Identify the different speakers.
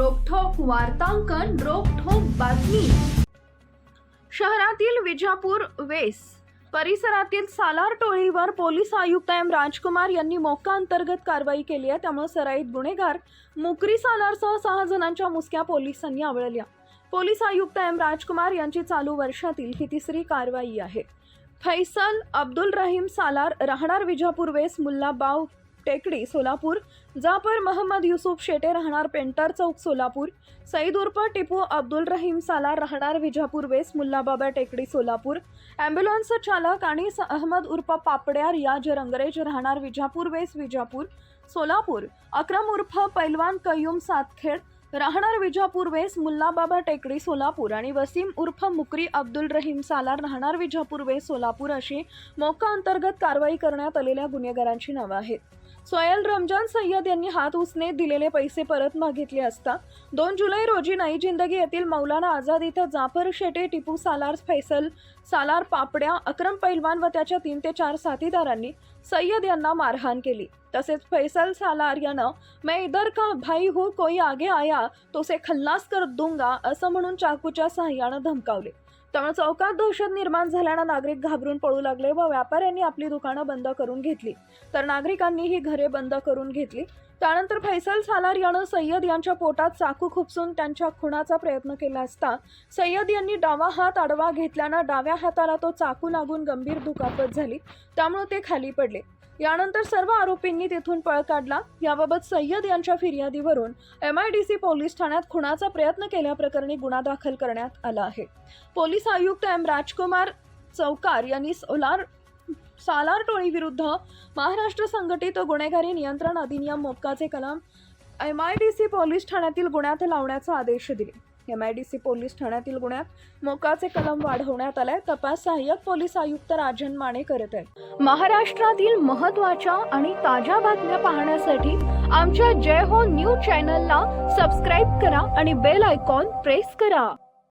Speaker 1: वार्तांकन रोखोक बातमी. शहरातील विजापूर वेस परिसरातील सालार टोळीवर पोलीस आयुक्त एम राजकुमार यांनी मोक्का अंतर्गत कारवाई केली आहे. त्यामुळे सराईत गुन्हेगार मुकरी सालारसह सहा जणांच्या मुसक्या पोलिसांनी आवळल्या. पोलीस आयुक्त एम राजकुमार यांची चालू वर्षातील ही तिसरी कारवाई आहे. फैसल अब्दुल रहीम सालार राहणार विजापूर वेस मुल्लाबाव टेकडी सोलापूर. जाफर महम्मद युसुफ शेटे राहणार पेंटर चौक सोलापूर. सईद उर्फ टिपू अब्दुल रहीम सालार राहणार विजापूर वेस मुल्लाबाबा टेकडी सोलापूर. ॲम्ब्युलन्स चालक आणि स- अहमद उर्फ पापड्यार याज रंगरेज राहणार विजापूर वेस विजापूर. सोलापूर. अक्रम उर्फ पैलवान कयूम सातखेड राहणार विजापूर वेस मुल्लाबाबा टेकडी सोलापूर. आणि वसीम उर्फ मुकरी अब्दुल रहीम सालार राहणार विजापूर वेस सोलापूर. अशी मोका अंतर्गत कारवाई करण्यात आलेल्या गुन्हेगारांची नावं आहेत. सोयल रमजान सय्यद यांनी हात उसने दिलेले पैसे परत मागितले असता दोन जुलै रोजी नई जिंदगी येथील मौलाना आझाद इथं जाफर शेटे टिपू सालार फैसल सालार पापड्या अक्रम पैलवान व त्याच्या तीन ते चार साथीदारांनी सय्यद यांना मारहाण केली. तसेच फैसल सालार यानं मैं इधर का भाई हो कोई आगे आया तो से खल्लास कर दूंगा असं म्हणून चाकूच्या सहाय्यानं धमकावले. त्यामुळे चौकात दहशत निर्माण झाल्यानं नागरिक घाबरून पळू लागले व व्यापाऱ्यांनी आपली दुकानं बंद करून घेतली. तर नागरिकांनीही घरे बंद करून घेतली. त्यानंतर फैसल सालार यानं सय्यद यांच्या पोटात चाकू खुपसून त्यांच्या खुणाचा प्रयत्न केला असता सय्यद यांनी डावा हात आडवा घेतल्यानं डाव्या हाताला तो चाकू लागून गंभीर दुखापत झाली. त्यामुळे ते खाली पडले. यानंतर सर्व आरोपींनी तिथून पळ काढला. याबाबत सय्यद यांच्या फिर्यादीवरून M I D C police ठाण्यात खुणाचा प्रयत्न केल्याप्रकरणी गुन्हा दाखल करण्यात आला आहे. पोलीस आयुक्त एम. राजकुमार चौकार यांनी सोलार सालार टोळीविरुद्ध महाराष्ट्र संघटित गुन्हेगारी नियंत्रण अधिनियम मोक्काचे कलम M I D C police ठाण्यातील गुन्ह्यात लावण्याचा आदेश दिले. M I D C police ठाण्यातील गुन्ह्यात मोकाचे कलम वाढवण्यात आलाय तपास सहाय्यक पोलीस आयुक्त राजन माने करत आहेत. महाराष्ट्रातील महत्त्वाच्या आणि ताज्या बातम्या पाहण्यासाठी आमच्या जय हो न्यूज चॅनलला सबस्क्राईब करा आणि बेल आयकॉन प्रेस करा.